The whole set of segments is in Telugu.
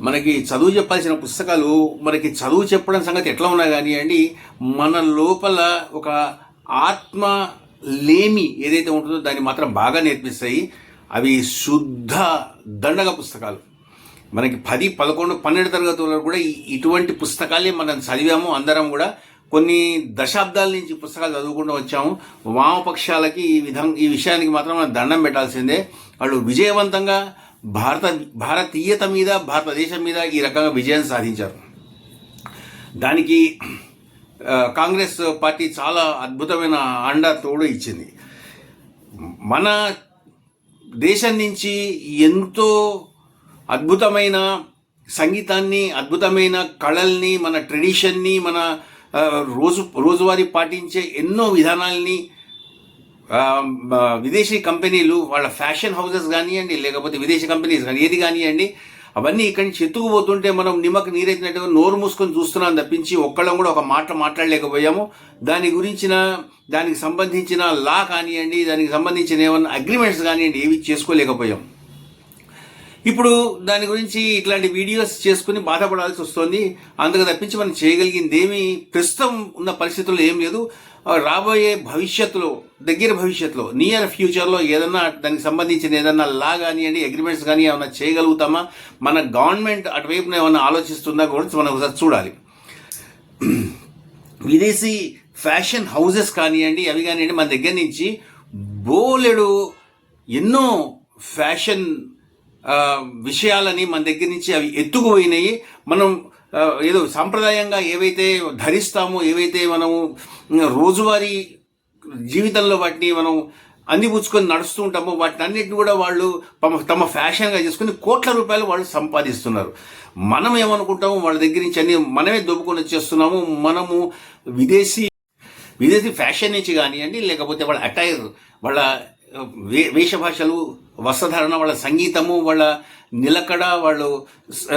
మనకి చదువు చెప్పాల్సిన పుస్తకాలు మనకి చదువు చెప్పడం సంగతి ఎట్లా ఉన్నా కానివ్వండి మన లోపల ఒక ఆత్మ లేమి ఏదైతే ఉంటుందో దాన్ని మాత్రం బాగా నేర్పిస్తాయి. అవి శుద్ధ దండగ పుస్తకాలు. మనకి పది పదకొండు పన్నెండు తరగతుల్లో కూడా ఇటువంటి పుస్తకాలే మనం చదివాము అందరం కూడా. కొన్ని దశాబ్దాల నుంచి పుస్తకాలు చదువుకుంటూ వచ్చాము. వామపక్షాలకి ఈ విధం ఈ విషయానికి మాత్రం మనం దండం పెట్టాల్సిందే. వాళ్ళు విజయవంతంగా భారత భారతీయత మీద భారతదేశం మీద ఈ రకంగా విజయం సాధించారు. దానికి కాంగ్రెస్ పార్టీ చాలా అద్భుతమైన అండ తోడు ఇచ్చింది. మన దేశం నుంచి ఎంతో అద్భుతమైన సంగీతాన్ని అద్భుతమైన కళల్ని మన ట్రెడిషన్ని మన రోజు రోజువారీ పాటించే ఎన్నో విధానాల్ని విదేశీ కంపెనీలు వాళ్ళ ఫ్యాషన్ హౌసెస్ కానివ్వండి లేకపోతే విదేశీ కంపెనీస్ కానీ ఏది కానివ్వండి అవన్నీ ఇక్కడి నుంచి ఎత్తుకుపోతుంటే మనం నిమ్మకు నీరెత్తినట్టుగా నోరు మూసుకొని చూస్తున్నాం తప్పించి ఒక్కళ్ళం కూడా ఒక మాట మాట్లాడలేకపోయాము. దాని గురించిన దానికి సంబంధించిన లా కానివ్వండి దానికి సంబంధించిన ఏమన్నా అగ్రిమెంట్స్ కానివ్వండి ఏవి చేసుకోలేకపోయాం. ఇప్పుడు దాని గురించి ఇట్లాంటి వీడియోస్ చేసుకుని బాధపడాల్సి వస్తుంది. అందుకు తప్పించి మనం చేయగలిగింది ఏమి ప్రస్తుతం ఉన్న పరిస్థితుల్లో ఏం లేదు. రాబోయే భవిష్యత్తులో దగ్గర భవిష్యత్తులో నియర్ ఫ్యూచర్లో ఏదన్నా దానికి సంబంధించిన ఏదన్నా లా కానివ్వండి అగ్రిమెంట్స్ కానీ ఏమన్నా చేయగలుగుతామా? మన గవర్నమెంట్ అటువైపున ఏమన్నా ఆలోచిస్తుందా కూడా మనం ఒకసారి చూడాలి. విదేశీ ఫ్యాషన్ హౌసెస్ కానివ్వండి అవి కానివ్వండి మన దగ్గర నుంచి బోలెడు ఎన్నో ఫ్యాషన్ విషయాలని మన దగ్గర నుంచి అవి ఎత్తుకుపోయినాయి. మనం ఏదో సాంప్రదాయంగా ఏవైతే ధరిస్తామో ఏవైతే మనము రోజువారీ జీవితంలో వాటిని మనం అందిపుచ్చుకొని నడుస్తూ ఉంటామో వాటిని అన్నిటిని కూడా వాళ్ళు తమ తమ ఫ్యాషన్గా చేసుకుని కోట్ల రూపాయలు వాళ్ళు సంపాదిస్తున్నారు. మనం ఏమనుకుంటాము వాళ్ళ దగ్గర నుంచి అన్ని మనమే దొబ్బుకొని వచ్చేస్తున్నాము. మనము విదేశీ విదేశీ ఫ్యాషన్ నుంచి కానివ్వండి లేకపోతే వాళ్ళ అటైర్ వాళ్ళ వేషభాషలు వస్త్రధారణ వాళ్ళ సంగీతము వాళ్ళ నిలకడ వాళ్ళు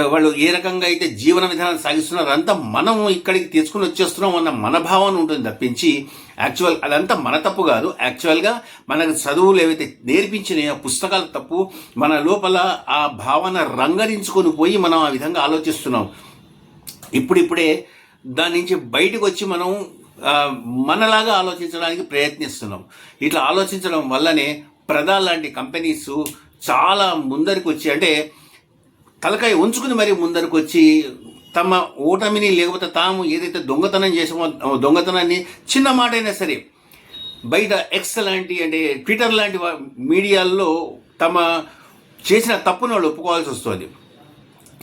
వాళ్ళు ఏ రకంగా అయితే జీవన విధానం సాగిస్తున్నారో అదంతా మనం ఇక్కడికి తీసుకుని వచ్చేస్తున్నాం అన్న మన భావన ఉంటుంది తప్పించి యాక్చువల్ అదంతా మన తప్పు కాదు. యాక్చువల్గా మనకు చదువులు ఏవైతే నేర్పించిన పుస్తకాల తప్పు మన లోపల ఆ భావన రంగరించుకొని పోయి మనం ఆ విధంగా ఆలోచిస్తున్నాం. ఇప్పుడిప్పుడే దాని నుంచి బయటకు వచ్చి మనం మనలాగా ఆలోచించడానికి ప్రయత్నిస్తున్నాం. ఇట్లా ఆలోచించడం వల్లనే ప్రదా లాంటి కంపెనీస్ చాలా ముందరికి వచ్చి అంటే తలకాయ ఉంచుకుని మరి ముందరికి వచ్చి తమ ఓటమిని లేకపోతే తాము ఏదైతే దొంగతనం చేసామో దొంగతనాన్ని చిన్న మాట అయినా సరే బయట ఎక్స్ లాంటి అంటే ట్విట్టర్ లాంటి మీడియాల్లో తమ చేసిన తప్పును వాళ్ళు ఒప్పుకోవాల్సి వస్తుంది.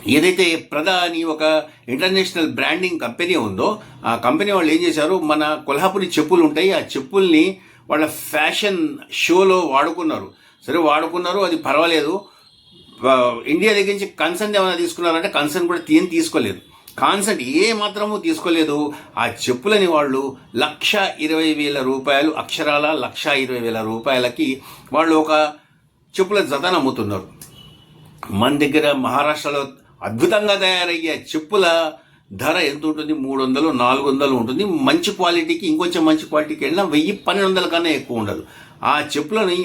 ఏదైతే ప్రదా అని ఒక ఇంటర్నేషనల్ బ్రాండింగ్ కంపెనీ ఉందో ఆ కంపెనీ వాళ్ళు ఏం చేశారు? మన కొల్హాపురి చెప్పులు ఉంటాయి ఆ చెప్పుల్ని వాళ్ళ ఫ్యాషన్ షోలో వాడుకున్నారు. సరే వాడుకున్నారు అది పర్వాలేదు. ఇండియా దగ్గర నుంచి కన్సర్న్ ఏమైనా తీసుకున్నారంటే కన్సర్న్ కూడా తీయని తీసుకోలేదు. కాన్సర్ట్ ఏ మాత్రము తీసుకోలేదు. ఆ చెప్పులని వాళ్ళు లక్ష ఇరవై వేల రూపాయలు అక్షరాల లక్ష ఇరవై వేల రూపాయలకి వాళ్ళు ఒక చెప్పుల జతను అమ్ముతున్నారు మన దగ్గర మహారాష్ట్రలో అద్భుతంగా తయారయ్యే చెప్పుల ధర ఎంత ఉంటుంది? మూడు వందలు నాలుగు వందలు ఉంటుంది. మంచి క్వాలిటీకి ఇంకొంచెం మంచి క్వాలిటీకి వెళ్ళినా వెయ్యి పన్నెండు వందల కన్నా ఎక్కువ ఉండదు. ఆ చెప్పులని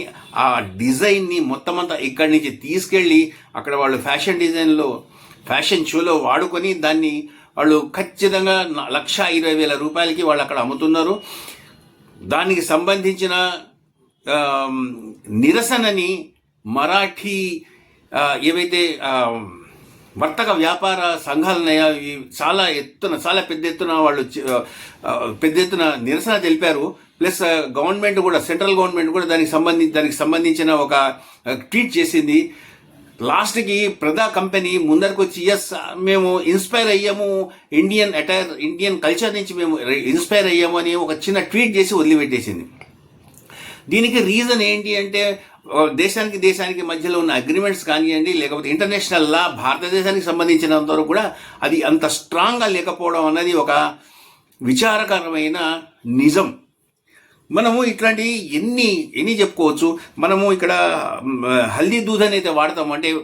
ఆ డిజైన్ని మొత్తం అంతా ఇక్కడి నుంచి తీసుకెళ్ళి అక్కడ వాళ్ళు ఫ్యాషన్ డిజైన్లో ఫ్యాషన్ షోలో వాడుకొని దాన్ని వాళ్ళు ఖచ్చితంగా లక్ష ఇరవై వేల రూపాయలకి వాళ్ళు అక్కడ అమ్ముతున్నారు. దానికి సంబంధించిన నిరసనని మరాఠీ ఏవైతే వర్తక వ్యాపార సంఘాలనయ చాలా ఎత్తున చాలా పెద్ద ఎత్తున వాళ్ళు పెద్ద ఎత్తున నిరసన తెలిపారు. ప్లస్ గవర్నమెంట్ కూడా సెంట్రల్ గవర్నమెంట్ కూడా దానికి సంబంధించి దానికి సంబంధించిన ఒక ట్వీట్ చేసింది. లాస్ట్కి ప్రదా కంపెనీ ముందరకు వచ్చి ఎస్ మేము ఇన్స్పైర్ అయ్యాము. ఇండియన్ అటైర్ ఇండియన్ కల్చర్ నుంచి మేము ఇన్స్పైర్ అయ్యాము అని ఒక చిన్న ట్వీట్ చేసి వదిలిపెట్టేసింది. దీనికి రీజన్ ఏంటి అంటే దేశానికి దేశానికి మధ్యలో ఉన్న అగ్రిమెంట్స్ కానివ్వండి లేకపోతే ఇంటర్నేషనల్ లా భారతదేశానికి సంబంధించినంత వరకు కూడా అది అంత స్ట్రాంగ్గా లేకపోవడం అన్నది ఒక విచారకరమైన నిజం. మనము ఇట్లాంటి ఎన్ని ఎన్ని చెప్పుకోవచ్చు? మనము ఇక్కడ హల్దీ దూధ్ అనేది అయితే వాడతాం అంటే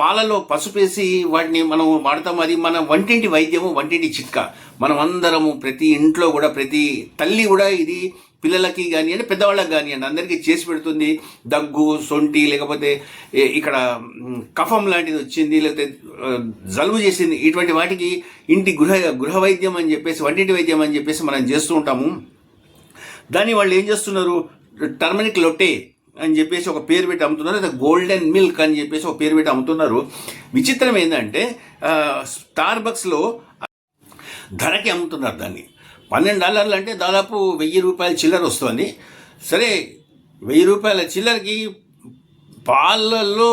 పాలలో పసుపేసి వాటిని మనం వాడతాం అది మన వంటింటి వైద్యము వంటింటి చిట్కా. మనం అందరము ప్రతి ఇంట్లో కూడా ప్రతి తల్లి కూడా ఇది పిల్లలకి కానివ్వండి పెద్దవాళ్ళకి కానివ్వండి అందరికీ చేసి పెడుతుంది. దగ్గు సొంటి లేకపోతే ఇక్కడ కఫం లాంటిది వచ్చింది లేకపోతే జలుబు చేసింది. ఇటువంటి వాటికి ఇంటి గృహ గృహ వైద్యం అని చెప్పేసి వంటింటి వైద్యం అని చెప్పేసి మనం చేస్తూ ఉంటాము. దాన్ని వాళ్ళు ఏం చేస్తున్నారు? టర్మరిక్ లొట్టే అని చెప్పేసి ఒక పేరు పెట్టి అమ్ముతున్నారు. లేదా గోల్డెన్ మిల్క్ అని చెప్పేసి ఒక పేరు పెట్టి అమ్ముతున్నారు. విచిత్రం ఏంటంటే స్టార్ బక్స్లో ధరకి అమ్ముతున్నారు దాన్ని. పన్నెండు డాలర్లు అంటే దాదాపు వెయ్యి రూపాయల చిల్లర వస్తుంది. సరే వెయ్యి రూపాయల చిల్లరకి పాలల్లో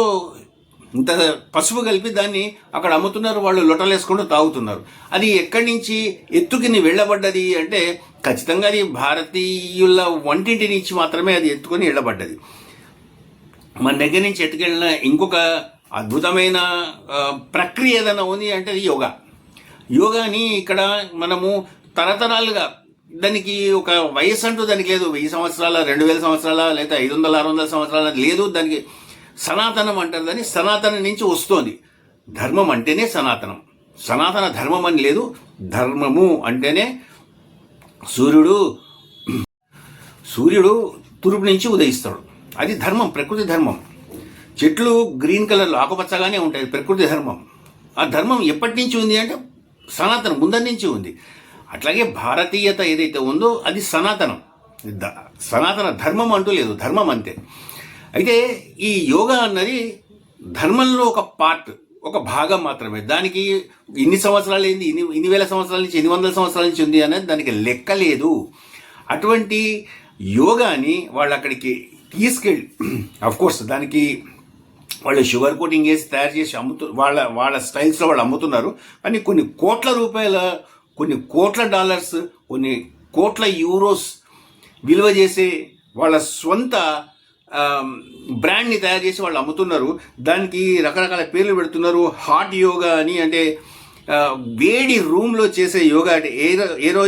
ఇంత పసుపు కలిపి దాన్ని అక్కడ అమ్ముతున్నారు వాళ్ళు లొటలేసుకుంటూ తాగుతున్నారు. అది ఎక్కడి నుంచి ఎత్తుకుని వెళ్ళబడ్డది అంటే ఖచ్చితంగా అది భారతీయుల వంటింటి నుంచి మాత్రమే అది ఎత్తుకొని వెళ్ళబడ్డది. మన దగ్గర నుంచి ఎత్తుకెళ్ళిన ఇంకొక అద్భుతమైన ప్రక్రియ ఏదైనా ఉంది అంటే అది యోగా. యోగాని ఇక్కడ మనము తరతరాలుగా దానికి ఒక వయసు అంటూ దానికి లేదు. వెయ్యి సంవత్సరాల రెండు వేల సంవత్సరాల లేదా ఐదు వందల ఆరు వందల సంవత్సరాల లేదు. దానికి సనాతనం అంటారు. దాన్ని సనాతనం నుంచి వస్తోంది. ధర్మం అంటేనే సనాతనం. సనాతన ధర్మం అని లేదు. ధర్మము అంటేనే సూర్యుడు. సూర్యుడు తూర్పు నుంచి ఉదయిస్తాడు. అది ధర్మం ప్రకృతి ధర్మం. చెట్లు గ్రీన్ కలర్లో ఆకుపచ్చగానే ఉంటాయి. ప్రకృతి ధర్మం. ఆ ధర్మం ఎప్పటి నుంచి ఉంది అంటే సనాతనం ముందరి నుంచి ఉంది. అట్లాగే భారతీయత ఏదైతే ఉందో అది సనాతనం. ద- సనాతన ధర్మం అంటూ లేదు ధర్మం అంతే. అయితే ఈ యోగా అన్నది ధర్మంలో ఒక పార్ట్ ఒక భాగం మాత్రమే. దానికి ఇన్ని సంవత్సరాలు ఏంది ఇన్ని ఇన్ని వేల సంవత్సరాల నుంచి ఎన్ని వందల సంవత్సరాల నుంచి ఉంది అనేది దానికి లెక్క లేదు. అటువంటి యోగాని వాళ్ళు అక్కడికి తీసుకెళ్ళి కోర్స్ దానికి వాళ్ళు షుగర్ కోటింగ్ వేసి తయారు చేసి అమ్ముతూ వాళ్ళ వాళ్ళ స్టైల్స్లో వాళ్ళు అమ్ముతున్నారు. కానీ కొన్ని కోట్ల రూపాయల కొన్ని కోట్ల డాలర్స్ కొన్ని కోట్ల యూరోస్ విలువ చేసే వాళ్ళ స్వంత బ్రాండ్ని తయారు చేసి వాళ్ళు అమ్ముతున్నారు. దానికి రకరకాల పేర్లు పెడుతున్నారు. హాట్ యోగా అని అంటే వేడి రూమ్లో చేసే యోగా అంటే ఏరో ఏరో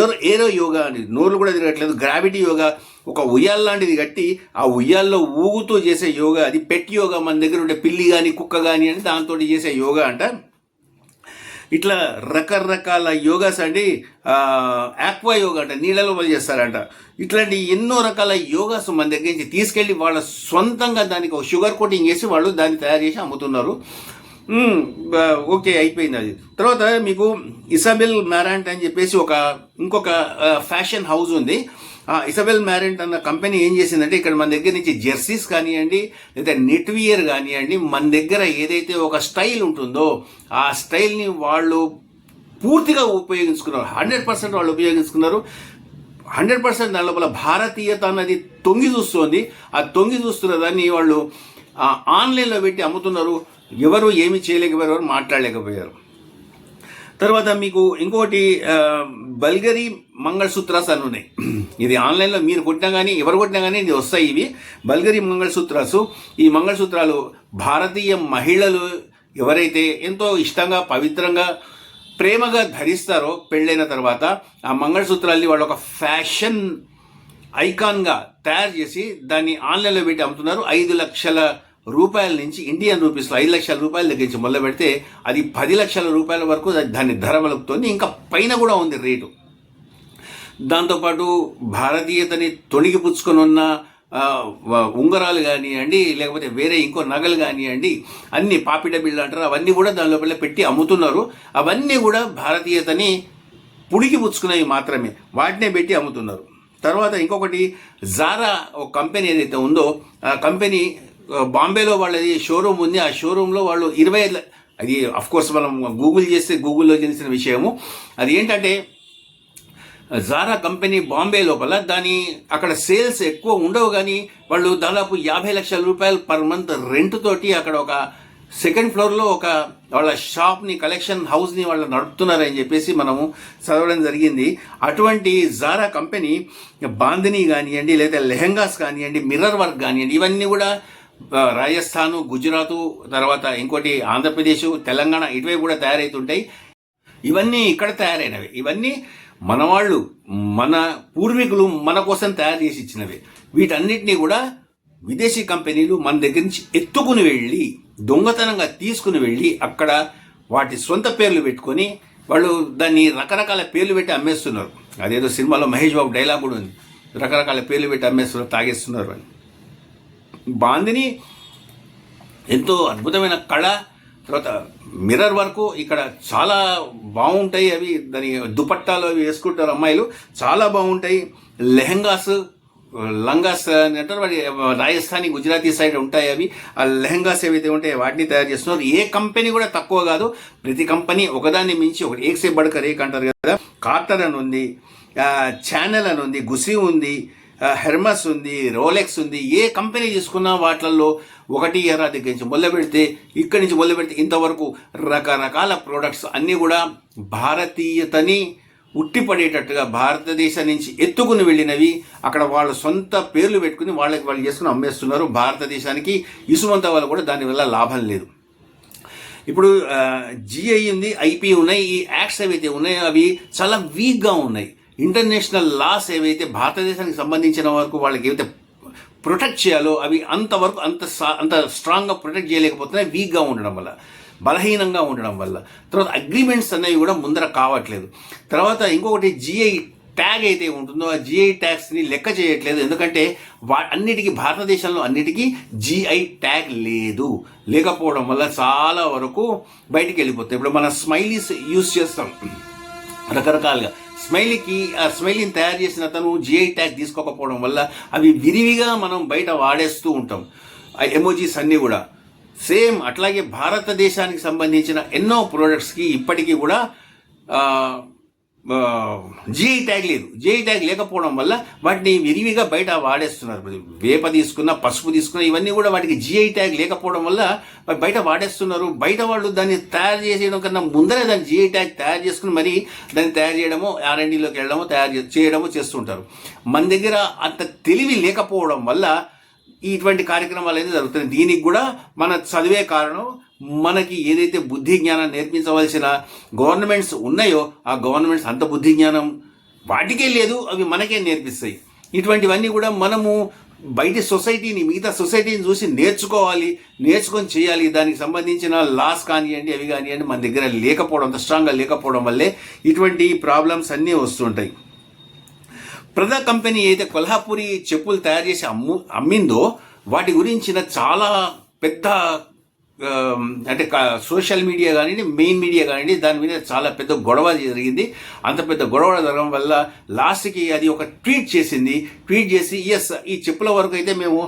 ఏరో ఏరో యోగా అని. నోరు కూడా తిరగట్లేదు. గ్రావిటీ యోగా ఒక ఉయ్యాల లాంటిది కట్టి ఆ ఉయ్యాల్లో ఊగుతూ చేసే యోగా అది పెట్ యోగా మన దగ్గర ఉండే పిల్లి కానీ కుక్క కానీ అని దాంతో చేసే యోగా అంట. ఇట్లా రకరకాల యోగాస్ అండి ఆక్వా యోగా అంట నీళ్ళలో వాళ్ళు చేస్తారంట. ఇట్లాంటి ఎన్నో రకాల యోగాస్ మన దగ్గర నుంచి తీసుకెళ్ళి వాళ్ళ సొంతంగా దానికి ఒక షుగర్ కోటింగ్ చేసి వాళ్ళు దాన్ని తయారు చేసి అమ్ముతున్నారు. ఓకే అయిపోయింది అది. తర్వాత మీకు ఇసబెల్ మ్యారాంట్ అని చెప్పేసి ఒక ఇంకొక ఫ్యాషన్ హౌస్ ఉంది. ఆ ఇసబెల్ మ్యారెంట్ అన్న కంపెనీ ఏం చేసిందంటే ఇక్కడ మన దగ్గర నుంచి జెర్సీస్ కానివ్వండి లేదా నెట్వియర్ కానివ్వండి మన దగ్గర ఏదైతే ఒక స్టైల్ ఉంటుందో ఆ స్టైల్ని వాళ్ళు పూర్తిగా ఉపయోగించుకున్నారు. హండ్రెడ్ పర్సెంట్ వాళ్ళు ఉపయోగించుకున్నారు. హండ్రెడ్ పర్సెంట్ దాని లోపల భారతీయత అన్నది తొంగి చూస్తోంది. ఆ తొంగి చూస్తున్న దాన్ని వాళ్ళు ఆన్లైన్లో పెట్టి అమ్ముతున్నారు. ఎవరు ఏమి చేయలేకపోయారు మాట్లాడలేకపోయారు. తర్వాత మీకు ఇంకోటి బల్గరీ మంగళసూత్రాస్ అని ఉన్నాయి ఇది ఆన్లైన్లో మీరు కొట్టినా కానీ ఎవరు కొట్టినా కానీ ఇది వస్తాయి ఇవి. బల్గరీ మంగళసూత్రాసు. ఈ మంగళసూత్రాలు భారతీయ మహిళలు ఎవరైతే ఎంతో ఇష్టంగా పవిత్రంగా ప్రేమగా ధరిస్తారో పెళ్ళైన తర్వాత ఆ మంగళసూత్రాల్ని వాళ్ళు ఒక ఫ్యాషన్ ఐకాన్గా తయారు చేసి దాన్ని ఆన్లైన్లో పెట్టి అమ్ముతున్నారు. ఐదు లక్షల రూపాయల నుంచి ఇండియన్ రూపీస్లో ఐదు లక్షల రూపాయల దగ్గర నుంచి మొదలు పెడితే అది పది లక్షల రూపాయల వరకు దాన్ని దాని ధర వలుపుతోంది ఇంకా పైన కూడా ఉంది రేటు. దాంతోపాటు భారతీయతని తొణిగిపుచ్చుకొని ఉన్న ఉంగరాలు కానివ్వండి లేకపోతే వేరే ఇంకో నగలు కానివ్వండి అన్ని పాపిడ బిళ్ళ అంటారు. అవన్నీ కూడా దాని లోపల పెట్టి అమ్ముతున్నారు. అవన్నీ కూడా భారతీయతని పుడికి పుచ్చుకునేవి మాత్రమే. వాటినే పెట్టి అమ్ముతున్నారు. తర్వాత ఇంకొకటి జారా ఒక కంపెనీ ఏదైతే ఉందో ఆ కంపెనీ బాంబేలో వాళ్ళది షోరూమ్ ఉంది. ఆ షోరూంలో వాళ్ళు ఇరవై ఐదు అది కోర్స్ మనం గూగుల్ చేస్తే గూగుల్లో తెలిసిన విషయము. అది ఏంటంటే జారా కంపెనీ బాంబే లోపల దాని అక్కడ సేల్స్ ఎక్కువ ఉండవు కానీ వాళ్ళు దాదాపు యాభై లక్షల రూపాయలు పర్ మంత్ రెంట్ తోటి అక్కడ ఒక సెకండ్ ఫ్లోర్లో ఒక వాళ్ళ షాప్ని కలెక్షన్ హౌస్ని వాళ్ళు నడుపుతున్నారని చెప్పేసి మనము చదవడం జరిగింది. అటువంటి జారా కంపెనీ బాందిని కానివ్వండి లేదా లెహంగాస్ కానివ్వండి మిర్రర్ వర్క్ కానివ్వండి ఇవన్నీ కూడా రాజస్థాను గుజరాత్ తర్వాత ఇంకోటి ఆంధ్రప్రదేశ్ తెలంగాణ ఇటువైపు కూడా తయారవుతుంటాయి ఇవన్నీ ఇక్కడ తయారైనవి. ఇవన్నీ మన వాళ్ళు మన పూర్వీకులు మన కోసం తయారు చేసి ఇచ్చినవి. వీటన్నిటినీ కూడా విదేశీ కంపెనీలు మన దగ్గర నుంచి ఎత్తుకుని వెళ్ళి దొంగతనంగా తీసుకుని వెళ్ళి అక్కడ వాటి సొంత పేర్లు పెట్టుకొని వాళ్ళు దాన్ని రకరకాల పేర్లు పెట్టి అమ్మేస్తున్నారు. అదేదో సినిమాలో మహేష్ బాబు డైలాగ్ కూడా ఉంది. రకరకాల పేర్లు పెట్టి అమ్మేస్తున్నారు తాగేస్తున్నారు అని. బాందిని ఎంతో అద్భుతమైన కళ తర్వాత మిర్రర్ వరకు ఇక్కడ చాలా బాగుంటాయి అవి దాని దుపట్టాలు అవి వేసుకుంటారు అమ్మాయిలు చాలా బాగుంటాయి. లెహంగాస్ లంగాస్ అని అంటారు వాటి రాజస్థానీ గుజరాతీ సైడ్ ఉంటాయి అవి. ఆ లెహంగాస్ ఏవైతే ఉంటాయి వాటిని తయారు చేస్తున్నారు. ఏ కంపెనీ కూడా తక్కువ కాదు. ప్రతి కంపెనీ ఒకదాన్ని మించి ఒకటి ఏక్సే బడకర్ ఏక్ అంటారు కదా. కార్టర్ అని ఉంది ఛానల్ అని ఉంది గుసి ఉంది హెర్మస్ ఉంది రోలెక్స్ ఉంది ఏ కంపెనీ తీసుకున్నా వాటిల్లో ఒకటి ఎరా దగ్గర నుంచి మొదలు పెడితే ఇక్కడి నుంచి మొదలు పెడితే ఇంతవరకు రకరకాల ప్రోడక్ట్స్ అన్నీ కూడా భారతీయతని ఉట్టిపడేటట్టుగా భారతదేశం నుంచి ఎత్తుకుని వెళ్ళినవి. అక్కడ వాళ్ళ సొంత పేర్లు పెట్టుకుని వాళ్ళకి వాళ్ళు చేసుకుని అమ్మేస్తున్నారు. భారతదేశానికి ఇసుమంత వాళ్ళు కూడా దానివల్ల లాభం లేదు. ఇప్పుడు జిఐ ఉంది ఐపీ ఉన్నాయి ఈ యాక్ట్స్ ఏవైతే ఉన్నాయో అవి చాలా వీక్గా ఉన్నాయి. ఇంటర్నేషనల్ లాస్ ఏవైతే భారతదేశానికి సంబంధించిన వరకు వాళ్ళకి ఏవైతే ప్రొటెక్ట్ చేయాలో అవి అంతవరకు అంత సా- అంత స్ట్రాంగ్గా ప్రొటెక్ట్ చేయలేకపోతున్నాయి వీక్గా ఉండడం వల్ల బలహీనంగా ఉండడం వల్ల. తర్వాత అగ్రిమెంట్స్ అనేవి కూడా ముందర కావట్లేదు. తర్వాత ఇంకొకటి జిఐ ట్యాగ్ అయితే ఉంటుందో ఆ జిఐ ట్యాగ్స్ని లెక్క చేయట్లేదు. ఎందుకంటే వా అన్నిటికీ భారతదేశంలో అన్నిటికీ జిఐ ట్యాగ్ లేదు. లేకపోవడం వల్ల చాలా వరకు బయటికి వెళ్ళిపోతాయి. ఇప్పుడు మన స్మైలీస్ యూస్ చేస్తాం. రకరకాలుగా. స్మైలీకి ఆ స్మైలీని తయారు చేసిన అతను జిఐ ట్యాగ్ తీసుకోకపోవడం వల్ల అవి విరివిగా మనం బయట వాడేస్తూ ఉంటాం. ఆ ఎమోజీస్ అన్నీ కూడా. సేమ్ అట్లాగే భారతదేశానికి సంబంధించిన ఎన్నో ప్రోడక్ట్స్కి ఇప్పటికీ కూడా జిఐ ట్యాగ్ లేదు. జిఐ ట్యాగ్ లేకపోవడం వల్ల వాటిని విరివిగా బయట వాడేస్తున్నారు. వేప తీసుకున్న పసుపు తీసుకున్న ఇవన్నీ కూడా వాటికి జిఐ ట్యాగ్ లేకపోవడం వల్ల బయట వాడేస్తున్నారు. బయట వాళ్ళు దాన్ని తయారు చేసేయడం కన్నా ముందరే దాన్ని జిఐ ట్యాగ్ తయారు చేసుకుని మరి దాన్ని తయారు చేయడము ఆర్ఎండిలోకి వెళ్ళడము తయారు చే- చేయడము చేస్తుంటారు. మన దగ్గర అంత తెలివి లేకపోవడం వల్ల ఇటువంటి కార్యక్రమాలు అనేది జరుగుతున్నాయి. దీనికి కూడా మన చదివే కారణం మనకి ఏదైతే బుద్ధి జ్ఞానం నేర్పించవలసిన గవర్నమెంట్స్ ఉన్నాయో ఆ గవర్నమెంట్స్ అంత బుద్ధి జ్ఞానం వాటికే లేదు అవి మనకే నేర్పిస్తాయి. ఇటువంటివన్నీ కూడా మనము బయటి సొసైటీని మిగతా సొసైటీని చూసి నేర్చుకోవాలి నేర్చుకొని చేయాలి. దానికి సంబంధించిన లాస్ కానివ్వండి అవి కానివ్వండి మన దగ్గర లేకపోవడం అంత స్ట్రాంగ్గా లేకపోవడం వల్లే ఇటువంటి ప్రాబ్లమ్స్ అన్నీ వస్తుంటాయి. ప్రజా కంపెనీ అయితే కొల్హాపూరి చెప్పులు తయారు చేసి అమ్ము అమ్మిందో వాటి గురించిన చాలా పెద్ద Um, అంటే సోషల్ మీడియా కానివ్వండి మెయిన్ మీడియా కానివ్వండి దాని మీద చాలా పెద్ద గొడవ జరిగింది. అంత పెద్ద గొడవ జరగడం వల్ల లాస్ట్కి అది ఒక ట్వీట్ చేసింది. ట్వీట్ చేసి ఎస్ ఈ చెప్పుల వరకు అయితే మేము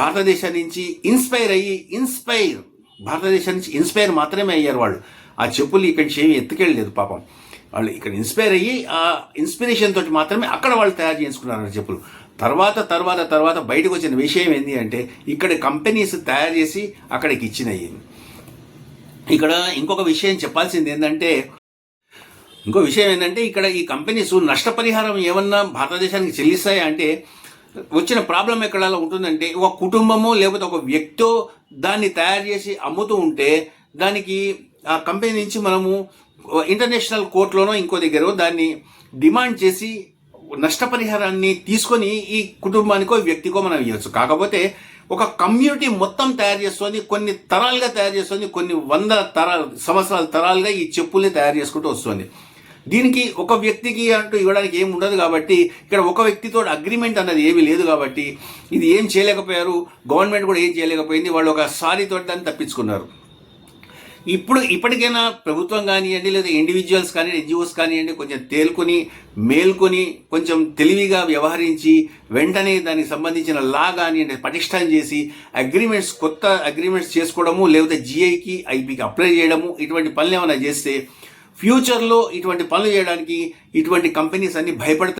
భారతదేశం నుంచి ఇన్స్పైర్ అయ్యి ఇన్స్పైర్ భారతదేశం నుంచి ఇన్స్పైర్ మాత్రమే అయ్యారు వాళ్ళు. ఆ చెప్పులు ఇక్కడి నుంచి ఏమి ఎత్తుకెళ్ళలేదు పాపం. వాళ్ళు ఇక్కడ ఇన్స్పైర్ అయ్యి ఆ ఇన్స్పిరేషన్ తోటి మాత్రమే అక్కడ వాళ్ళు తయారు చేసుకున్నారు చెప్పులు. తర్వాత తర్వాత తర్వాత బయటకు వచ్చిన విషయం ఏంటి అంటే ఇక్కడ కంపెనీస్ తయారు చేసి అక్కడికి ఇచ్చినాయి ఇక్కడ ఇంకొక విషయం చెప్పాల్సింది ఏంటంటే ఇంకో విషయం ఏంటంటే ఇక్కడ ఈ కంపెనీస్ నష్టపరిహారం ఏమన్నా భారతదేశానికి చెల్లిస్తాయా అంటే వచ్చిన ప్రాబ్లం ఎక్కడ ఉంటుందంటే ఒక కుటుంబమో లేకపోతే ఒక వ్యక్తో దాన్ని తయారు చేసి అమ్ముతూ ఉంటే దానికి ఆ కంపెనీ నుంచి మనము ఇంటర్నేషనల్ కోర్టులోనో ఇంకో దగ్గర దాన్ని డిమాండ్ చేసి నష్టపరిహారాన్ని తీసుకొని ఈ కుటుంబానికో వ్యక్తికో మనం ఇవ్వచ్చు కాకపోతే ఒక కమ్యూనిటీ మొత్తం తయారు చేస్తుంది కొన్ని తరాలుగా తయారు చేస్తుంది కొన్ని వందల తరాలు సంవత్సరాల తరాలుగా ఈ చెప్పుల్ని తయారు చేసుకుంటూ వస్తుంది. దీనికి ఒక వ్యక్తికి అంటూ ఇవ్వడానికి ఏమి ఉండదు కాబట్టి ఇక్కడ ఒక వ్యక్తితో అగ్రిమెంట్ అన్నది ఏమీ లేదు కాబట్టి ఇది ఏం చేయలేకపోయారు గవర్నమెంట్ కూడా ఏం చేయలేకపోయింది వాళ్ళు ఒక సారీతో దాన్ని తప్పించుకున్నారు. ఇప్పుడు ఇప్పటికైనా ప్రభుత్వం కానివ్వండి లేదా ఇండివిజువల్స్ కానీ ఎన్జిఓస్ కానివ్వండి కొంచెం తేలుకొని మేల్కొని కొంచెం తెలివిగా వ్యవహరించి వెంటనే దానికి సంబంధించిన లా కానివ్వండి పటిష్టం చేసి అగ్రిమెంట్స్ కొత్త అగ్రిమెంట్స్ చేసుకోవడము లేకపోతే జిఐకి ఐపీకి అప్లై చేయడము ఇటువంటి పనులు ఏమైనా చేస్తే ఫ్యూచర్లో ఇటువంటి పనులు చేయడానికి ఇటువంటి కంపెనీస్ అన్ని భయపడతాయి.